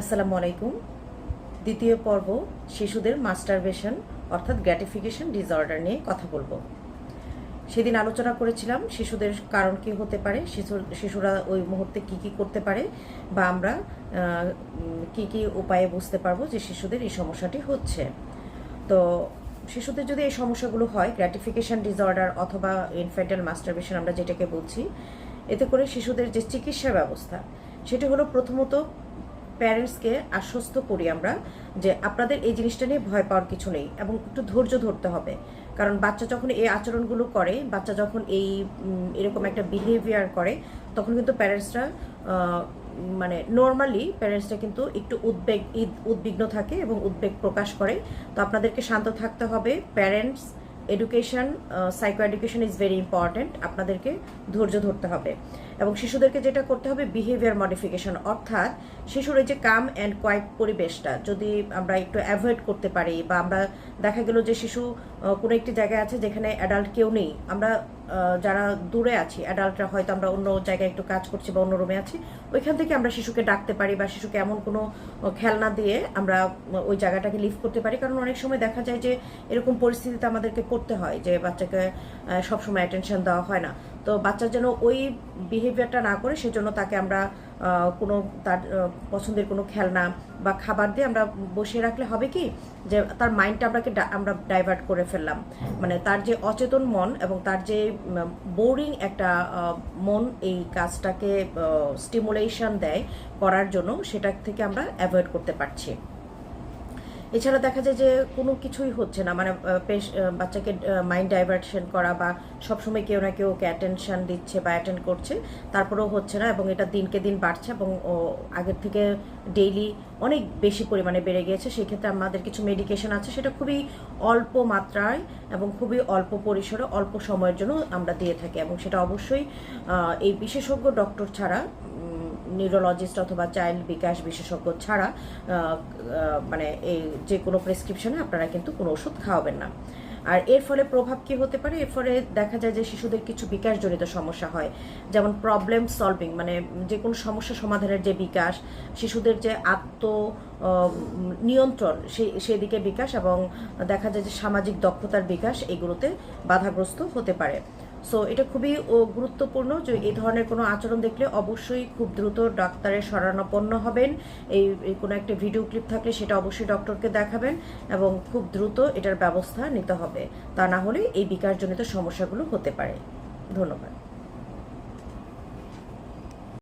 আসসালামু আলাইকুম। দ্বিতীয় পর্ব, শিশুদের মাস্টারবেশন অর্থাৎ গ্র্যাটিফিকেশন ডিসঅর্ডার নিয়ে কথা বলব। সেদিন আলোচনা করেছিলাম শিশুদের কারণ কি হতে পারে, শিশু, শিশুরা ওই মুহূর্তে কি কি করতে পারে, বা আমরা কি কি উপায়ে বুঝতে পারব যে শিশুদের এই সমস্যাটি হচ্ছে। তো শিশুদের যদি এই সমস্যাগুলো হয় গ্র্যাটিফিকেশন ডিসঅর্ডার অথবা ইনফেন্টাল মাস্টারবেশন আমরা যেটাকে বলছি, এতে করে শিশুদের যে চিকিৎসা ব্যবস্থা, সেটি হলো প্রথমত প্যারেন্টসকে আশ্বস্ত করি আমরা যে আপনাদের এই জিনিসটা নিয়ে ভয় পাওয়ার কিছু নেই এবং একটু ধৈর্য ধরতে হবে। কারণ বাচ্চা যখন এই আচরণগুলো করে, বাচ্চা যখন এই এরকম একটা বিহেভিয়ার করে, তখন কিন্তু প্যারেন্টসরা মানে নর্মালি প্যারেন্টসরা কিন্তু একটু উদ্বেগ, উদ্বিগ্ন থাকে এবং উদ্বেগ প্রকাশ করে। তো আপনাদেরকে শান্ত থাকতে হবে। Parents education psycho education is very important আপনাদেরকে ধৈর্য ধরতে হবে। এবং শিশুদেরকে যেটা করতে হবে বিহেভিয়ার মডিফিকেশন অর্থাৎ শিশুর এই যে কাম অ্যান্ড কোয়াইট পরিবেশটা, যদি আমরা একটু অ্যাভয়েড করতে পারি বা আমরা দেখা গেল যে শিশু কোনো একটি জায়গায় আছে যেখানে অ্যাডাল্ট কেউ নেই, আমরা যারা দূরে আছি অ্যাডাল্টরা হয়তো আমরা অন্য জায়গায় একটু কাজ করছি বা অন্য রুমে আছি, ওইখান থেকে আমরা শিশুকে ডাকতে পারি বা শিশুকে এমন কোনো খেলনা দিয়ে আমরা ওই জায়গাটাকে লিভ করতে পারি। কারণ অনেক সময় দেখা যায় যে এরকম পরিস্থিতিতে আমাদেরকে পড়তে হয় যে বাচ্চাকে সবসময় অ্যাটেনশন দেওয়া হয় না। তো বাচ্চা যেন ওই বিহেভিয়ারটা না করে, সেজন্য তাকে আমরা কোনো তার পছন্দের কোনো খেলনা বা খাবার দিয়ে আমরা বসিয়ে রাখলে হবে কি যে তার মাইন্ডটা আমরাকে আমরা ডাইভার্ট করে ফেললাম। মানে তার যে অচেতন মন এবং তার যে বোরিং একটা মন এই কাজটাকে স্টিমুলেশন দেয় করার জন্য সেটা থেকে আমরা অ্যাভয়েড করতে পারছি। এছাড়া দেখা যায় যে কোনো কিছুই হচ্ছে না। মানে পেশ- বাচ্চাকে মাইন্ড ডাইভার্সন করা বা সবসময় কেউ না কেউ ওকে অ্যাটেনশন দিচ্ছে বা অ্যাটেন্ড করছে, তারপরেও হচ্ছে না এবং এটা দিনকে দিন বাড়ছে এবং আগের থেকে ডেইলি অনেক বেশি পরিমাণে বেড়ে গিয়েছে। সেক্ষেত্রে আমাদের কিছু মেডিকেশন আছে, সেটা খুবই অল্প মাত্রায় এবং খুবই অল্প পরিসরে, অল্প সময়ের জন্য আমরা দিয়ে থাকি এবং সেটা অবশ্যই এই বিশেষজ্ঞ ডক্টর ছাড়া নিউরোলজিস্ট অথবা চাইল্ড বিকাশ বিশেষজ্ঞ ছাড়া মানে এই যে কোনো প্রেসক্রিপশনে আপনারা কিন্তু কোনো ওষুধ খাওয়াবেন না। আর এর ফলে প্রভাব কি হতে পারে? এর ফলে দেখা যায় যে শিশুদের কিছু বিকাশজনিত সমস্যা হয়। যেমন প্রবলেম সলভিং মানে যে কোনো সমস্যা সমাধানের যে বিকাশ, শিশুদের যে আত্ম নিয়ন্ত্রণ সেই সেদিকে বিকাশ এবং দেখা যায় যে সামাজিক দক্ষতার বিকাশ, এগুলোতে বাধাগ্রস্ত হতে পারে। সো এটা খুবই গুরুত্বপূর্ণ যে এই ধরনের কোনো আচরণ দেখলে অবশ্যই খুব দ্রুত ডাক্তারের শরণাপন্ন হবেন। এই কোনো একটা ভিডিও ক্লিপ থাকলে সেটা অবশ্যই ডক্টরকে দেখাবেন এবং খুব দ্রুত এটার ব্যবস্থা নিতে হবে। তা না হলে এই বিকাশজনিত সমস্যাগুলো হতে পারে। ধন্যবাদ।